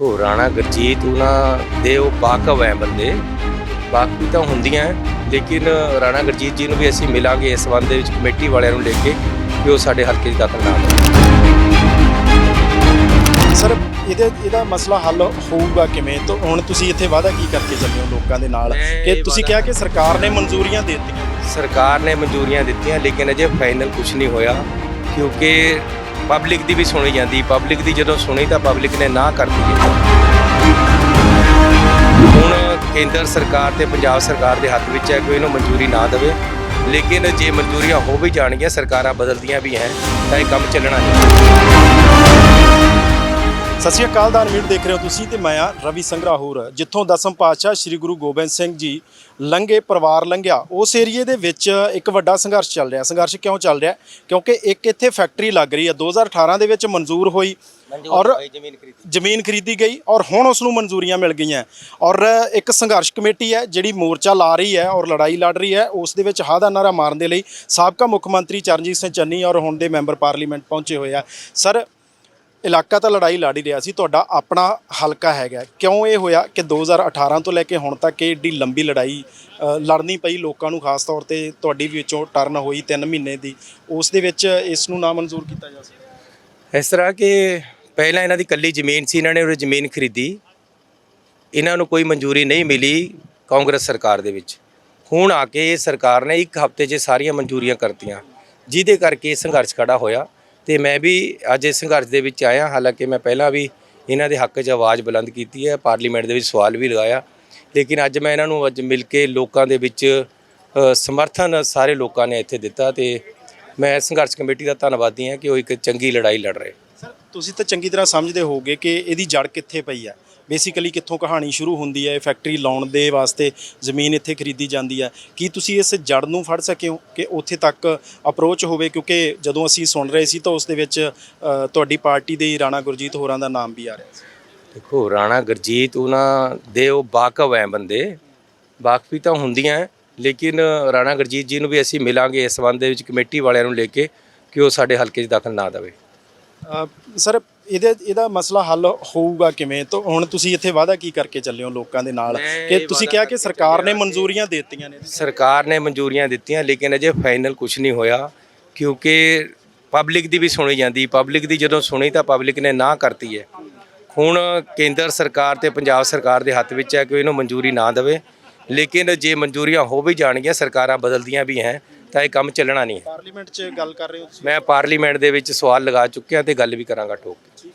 ਉਹ ਰਾਣਾ ਗੁਰਜੀਤ ਉਹਨਾਂ ਦੇ ਉਹ ਵਾਕਫ ਹੈ ਬੰਦੇ। ਬਾਕੀ ਤਾਂ ਹੁੰਦੀਆਂ ਲੇਕਿਨ ਰਾਣਾ ਗੁਰਜੀਤ ਜੀ ਨੂੰ ਵੀ ਅਸੀਂ ਮਿਲਾਂਗੇ ਇਸ ਸੰਬੰਧ ਦੇ ਵਿੱਚ ਕਮੇਟੀ ਵਾਲਿਆਂ ਨੂੰ ਲੈ ਕੇ ਕਿ ਉਹ ਸਾਡੇ ਹਲਕੇ 'ਚ ਦਖਲ ਨਾ ਦੇਣ ਸਰ ਇਹਦੇ ਇਹਦਾ ਮਸਲਾ ਹੱਲ ਹੋਊਗਾ ਕਿਵੇਂ? ਤੋਂ ਹੁਣ ਤੁਸੀਂ ਇੱਥੇ ਵਾਅਦਾ ਕੀ ਕਰਕੇ ਚੱਲੇ ਹੋ ਲੋਕਾਂ ਦੇ ਨਾਲ? ਕਿ ਤੁਸੀਂ ਕਿਹਾ ਕਿ ਸਰਕਾਰ ਨੇ ਮਨਜ਼ੂਰੀਆਂ ਦੇ ਦਿੱਤੀਆਂ। ਸਰਕਾਰ ਨੇ ਮਨਜ਼ੂਰੀਆਂ ਦਿੱਤੀਆਂ ਲੇਕਿਨ ਅਜੇ ਫਾਈਨਲ ਕੁਝ ਨਹੀਂ ਹੋਇਆ ਕਿਉਂਕਿ ਪਬਲਿਕ ਦੀ ਵੀ ਸੁਣੀ ਜਾਂਦੀ ਪਬਲਿਕ ਦੀ ਜਦੋਂ ਸੁਣੀ ਤਾਂ ਪਬਲਿਕ ਨੇ ਨਾ ਕਰ ਦਿੱਤੀ। ਹੁਣ ਕੇਂਦਰ ਸਰਕਾਰ ਤੇ ਪੰਜਾਬ ਸਰਕਾਰ ਦੇ ਹੱਥ ਵਿੱਚ ਹੈ ਕਿ ਇਹਨੂੰ ਮਨਜ਼ੂਰੀ ਨਾ ਦੇਵੇ। ਲੇਕਿਨ ਜੇ ਮਨਜ਼ੂਰੀਆਂ ਹੋ ਵੀ ਜਾਣਗੀਆਂ, ਸਰਕਾਰਾਂ ਬਦਲਦੀਆਂ ਵੀ ਹੈ, ਤਾਂ ਇਹ ਕੰਮ ਚੱਲਣਾ ਨਹੀਂ ਸਤਿ ਸ਼੍ਰੀ ਅਕਾਲ ਦਾ ਅਨਮੀਟ ਦੇਖ ਰਹੇ ਹੋ ਤੁਸੀਂ ਤੇ ਮੈਂ ਆ ਰਵੀ ਸੰਗਰਾਹੂਰ ਜਿੱਥੋਂ ਦਸਮ ਪਾਤਸ਼ਾਹ ਸ੍ਰੀ ਗੁਰੂ ਗੋਬਿੰਦ ਸਿੰਘ ਜੀ ਲੰਘੇ ਪਰਿਵਾਰ ਲੰਘਿਆ। ਉਸ ਏਰੀਏ ਦੇ ਵਿੱਚ ਇੱਕ ਵੱਡਾ ਸੰਘਰਸ਼ ਚੱਲ ਰਿਹਾ। ਸੰਘਰਸ਼ ਕਿਉਂ ਚੱਲ ਰਿਹਾ? ਕਿਉਂਕਿ ਇੱਕ ਇੱਥੇ ਫੈਕਟਰੀ ਲੱਗ ਰਹੀ ਹੈ। 2018 ਦੇ ਵਿੱਚ ਮਨਜ਼ੂਰ ਹੋਈ ਔਰ ਜ਼ਮੀਨ ਖਰੀਦੀ। ਜ਼ਮੀਨ ਖਰੀਦੀ ਗਈ ਔਰ ਹੁਣ ਉਸ ਨੂੰ ਮਨਜ਼ੂਰੀਆਂ ਮਿਲ ਗਈਆਂ। ਔਰ ਇੱਕ ਸੰਘਰਸ਼ ਕਮੇਟੀ ਹੈ ਜਿਹੜੀ ਮੋਰਚਾ ਲਾ ਰਹੀ ਹੈ ਔਰ ਲੜਾਈ ਲੜ ਰਹੀ ਹੈ। ਉਸ ਦੇ ਵਿੱਚ ਹਾਂ ਦਾ ਨਾਰਾ ਮਾਰਨ ਦੇ ਲਈ ਸਾਬਕਾ ਮੁੱਖ ਮੰਤਰੀ ਚਰਨਜੀਤ ਸਿੰਘ ਚੰਨੀ ਔਰ ਹੁਣ ਦੇ ਮੈਂਬਰ ਪਾਰਲੀਮੈਂਟ ਪਹੁੰਚੇ ਹੋਏ ਆ। ਸਰ ਇਲਾਕਾ ਤਾਂ ਲੜਾਈ ਲੜ ਹੀ ਰਿਹਾ ਸੀ ਤੁਹਾਡਾ ਆਪਣਾ ਹਲਕਾ ਹੈਗਾ। ਕਿਉਂ ਇਹ ਹੋਇਆ ਕਿ 2018 ਤੋਂ ਲੈ ਕੇ ਹੁਣ ਤੱਕ ਇਹ ਏਡੀ ਲੰਬੀ ਲੜਾਈ ਅ, ਲੜਨੀ ਪਈ ਲੋਕਾਂ ਨੂੰ ਖਾਸ ਤੌਰ ਤੇ ਤੁਹਾਡੀ ਵੀ ਵਿੱਚੋਂ ਟਰਨ ਹੋਈ 3 ਮਹੀਨੇ ਦੀ। ਉਸ ਦੇ ਵਿੱਚ ਇਸ ਨੂੰ ਨਾ ਮਨਜ਼ੂਰ ਕੀਤਾ ਜਾ ਸਕਦਾ। ਇਸ ਤਰ੍ਹਾਂ ਕਿ ਪਹਿਲਾਂ ਇਹਨਾਂ ਦੀ ਕੱਲੀ ਜ਼ਮੀਨ ਸੀ ਇਹਨਾਂ ਨੇ ਉਹ ਜ਼ਮੀਨ ਖਰੀਦੀ। ਇਹਨਾਂ ਨੂੰ ਕੋਈ ਮਨਜ਼ੂਰੀ ਨਹੀਂ ਮਿਲੀ ਕਾਂਗਰਸ ਸਰਕਾਰ ਦੇ ਵਿੱਚ। ਹੁਣ ਆ ਕੇ ਇਹ ਸਰਕਾਰ ਨੇ ਇੱਕ ਹਫ਼ਤੇ 'ਚ ਸਾਰੀਆਂ ਮਨਜ਼ੂਰੀਆਂ ਕਰਤੀਆਂ ਜਿਹਦੇ ਕਰਕੇ ਇਹ ਸੰਘਰਸ਼ ਖੜਾ ਹੋਇਆ। ਤੇ ਮੈਂ ਵੀ ਅੱਜ ਇਸ ਸੰਘਰਸ਼ ਦੇ ਵਿੱਚ ਆਇਆ, ਹਾਲਾਂਕਿ ਮੈਂ ਪਹਿਲਾਂ ਵੀ ਇਹਨਾਂ ਦੇ ਹੱਕ 'ਚ ਆਵਾਜ਼ ਬੁਲੰਦ ਕੀਤੀ ਹੈ, ਪਾਰਲੀਮੈਂਟ ਦੇ ਵਿੱਚ ਸਵਾਲ ਵੀ ਲਗਾਇਆ। ਲੇਕਿਨ ਅੱਜ ਮੈਂ ਇਹਨਾਂ ਨੂੰ ਅੱਜ ਮਿਲ ਕੇ ਲੋਕਾਂ ਦੇ ਵਿੱਚ ਸਮਰਥਨ ਸਾਰੇ ਲੋਕਾਂ ਨੇ ਇੱਥੇ ਦਿੱਤਾ ਤੇ ਮੈਂ ਸੰਘਰਸ਼ ਕਮੇਟੀ ਦਾ ਧੰਨਵਾਦੀ ਹਾਂ ਕਿ ਉਹ ਇੱਕ ਚੰਗੀ ਲੜਾਈ ਲੜ ਰਹੇ। ਸਰ, ਤੁਸੀਂ ਤਾਂ ਚੰਗੀ ਤਰ੍ਹਾਂ ਸਮਝਦੇ ਹੋਗੇ ਕਿ ਇਹਦੀ ਜੜ ਕਿੱਥੇ ਪਈ ਹੈ? ਬੇਸਿਕਲੀ ਕਿੱਥੋਂ ਕਹਾਣੀ ਸ਼ੁਰੂ ਹੁੰਦੀ ਹੈ ਇਹ ਫੈਕਟਰੀ ਲਾਉਣ ਦੇ ਵਾਸਤੇ ਜ਼ਮੀਨ ਇੱਥੇ ਖਰੀਦੀ ਜਾਂਦੀ ਹੈ। ਕੀ ਤੁਸੀਂ ਇਸ ਜੜ ਨੂੰ ਫੜ ਸਕੇ ਹੋ ਕਿ ਉੱਥੇ ਤੱਕ ਅਪਰੋਚ ਹੋਵੇ? ਕਿਉਂਕਿ ਜਦੋਂ ਅਸੀਂ ਸੁਣ ਰਹੇ ਸੀ ਤਾਂ ਉਸ ਦੇ ਵਿੱਚ ਤੁਹਾਡੀ ਪਾਰਟੀ ਦੇ ਰਾਣਾ ਗੁਰਜੀਤ ਹੋਰਾਂ ਦਾ ਨਾਮ ਵੀ ਆ ਰਿਹਾ ਸੀ। ਦੇਖੋ ਰਾਣਾ ਗੁਰਜੀਤ ਉਹਨਾਂ ਦੇ ਉਹ ਵਾਕਫ ਹੈ ਬੰਦੇ। ਵਾਕਫੀ ਤਾਂ ਹੁੰਦੀਆਂ ਹੈ, ਲੇਕਿਨ ਰਾਣਾ ਗੁਰਜੀਤ ਜੀ ਨੂੰ ਵੀ ਅਸੀਂ ਮਿਲਾਂਗੇ ਇਸ ਸੰਬੰਧ ਦੇ ਵਿੱਚ ਕਮੇਟੀ ਵਾਲਿਆਂ ਨੂੰ ਲੈ ਕੇ ਕਿ ਉਹ ਸਾਡੇ ਹਲਕੇ 'ਚ ਦਖਲ ਨਾ ਦੇਵੇ। ਸਰ ਇਹਦੇ ਇਹਦਾ ਮਸਲਾ ਹੱਲ ਹੋਊਗਾ ਕਿਵੇਂ? ਤੋਂ ਹੁਣ ਤੁਸੀਂ ਇੱਥੇ ਵਾਅਦਾ ਕੀ ਕਰਕੇ ਚੱਲੇ ਹੋ ਲੋਕਾਂ ਦੇ ਨਾਲ? ਮੈਂ ਕਿ ਇਹ ਤੁਸੀਂ ਵਾਅਦਾ ਕਿਹਾ ਕਿ ਕਰਕੇ ਸਰਕਾਰ ਨੇ ਮਨਜ਼ੂਰੀਆਂ ਦੇ ਦਿੱਤੀਆਂ ਨੇ? ਸਰਕਾਰ ਨੇ ਮਨਜ਼ੂਰੀਆਂ ਦਿੱਤੀਆਂ ਲੇਕਿਨ ਅਜੇ ਫਾਈਨਲ ਕੁਝ ਨਹੀਂ ਹੋਇਆ ਕਿਉਂਕਿ ਪਬਲਿਕ ਦੀ ਵੀ ਸੁਣੀ ਜਾਂਦੀ ਪਬਲਿਕ ਦੀ ਜਦੋਂ ਸੁਣੀ ਤਾਂ ਪਬਲਿਕ ਨੇ ਨਾ ਕਰਤੀ ਹੈ। ਹੁਣ ਕੇਂਦਰ ਸਰਕਾਰ ਤੇ ਪੰਜਾਬ ਸਰਕਾਰ ਦੇ ਹੱਥ ਵਿੱਚ ਹੈ ਕਿ ਇਹਨੂੰ ਮਨਜ਼ੂਰੀ ਨਾ ਦੇਵੇ ਲੇਕਿਨ ਜੇ ਮਨਜ਼ੂਰੀਆਂ ਹੋ ਵੀ ਜਾਣਗੀਆਂ ਸਰਕਾਰਾਂ ਬਦਲਦੀਆਂ ਵੀ ਹੈ ਤਾਂ ਇਹ ਕੰਮ ਚੱਲਣਾ ਨਹੀਂ ਹੈ। ਪਾਰਲੀਮੈਂਟ 'ਚ ਗੱਲ ਕਰ ਰਹੇ ਹੋ ਤੁਸੀਂ? ਮੈਂ ਪਾਰਲੀਮੈਂਟ ਦੇ ਵਿੱਚ ਸਵਾਲ ਲਗਾ ਚੁੱਕਿਆ ਤੇ ਗੱਲ ਵੀ ਕਰਾਂਗਾ ਠੋਕ ਕੇ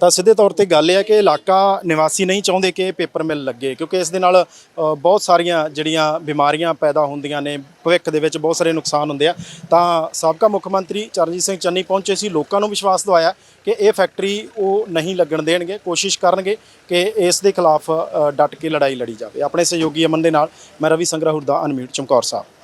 ਤਾਂ ਸਿੱਧੇ ਤੌਰ ਤੇ ਗੱਲ ਇਹ ਹੈ ਕਿ ਇਲਾਕਾ ਨਿਵਾਸੀ ਨਹੀਂ ਚਾਹੁੰਦੇ ਕਿ ਪੇਪਰ ਮਿਲ ਲੱਗੇ ਕਿਉਂਕਿ ਇਸ ਦੇ ਨਾਲ ਅ, ਬਹੁਤ ਸਾਰੀਆਂ ਜਿਹੜੀਆਂ ਬਿਮਾਰੀਆਂ ਪੈਦਾ ਹੁੰਦੀਆਂ ਨੇ ਭਵਿੱਖ ਦੇ ਵਿੱਚ ਬਹੁਤ ਸਾਰੇ ਨੁਕਸਾਨ ਹੁੰਦੇ ਆ। ਤਾਂ ਸਾਬਕਾ ਮੁੱਖ ਮੰਤਰੀ ਚਰਨਜੀਤ ਸਿੰਘ ਚੰਨੀ ਪਹੁੰਚੇ ਸੀ ਲੋਕਾਂ ਨੂੰ ਵਿਸ਼ਵਾਸ ਦਿਵਾਇਆ ਕਿ ਇਹ ਫੈਕਟਰੀ ਉਹ ਨਹੀਂ ਲੱਗਣ ਦੇਣਗੇ ਕੋਸ਼ਿਸ਼ ਕਰਨਗੇ ਕਿ ਇਸ ਦੇ ਖਿਲਾਫ ਅ, ਡਟ ਕੇ ਲੜਾਈ ਲੜੀ ਜਾਵੇ। ਆਪਣੇ ਸਹਿਯੋਗੀ ਅਮਨ ਦੇ ਨਾਲ ਮੈਂ ਰਵੀ ਸੰਗਰਾਹੁਰ ਦਾ ਅਨਮਿਊਟ ਚਮਕੌਰ ਸਾਹਿਬ।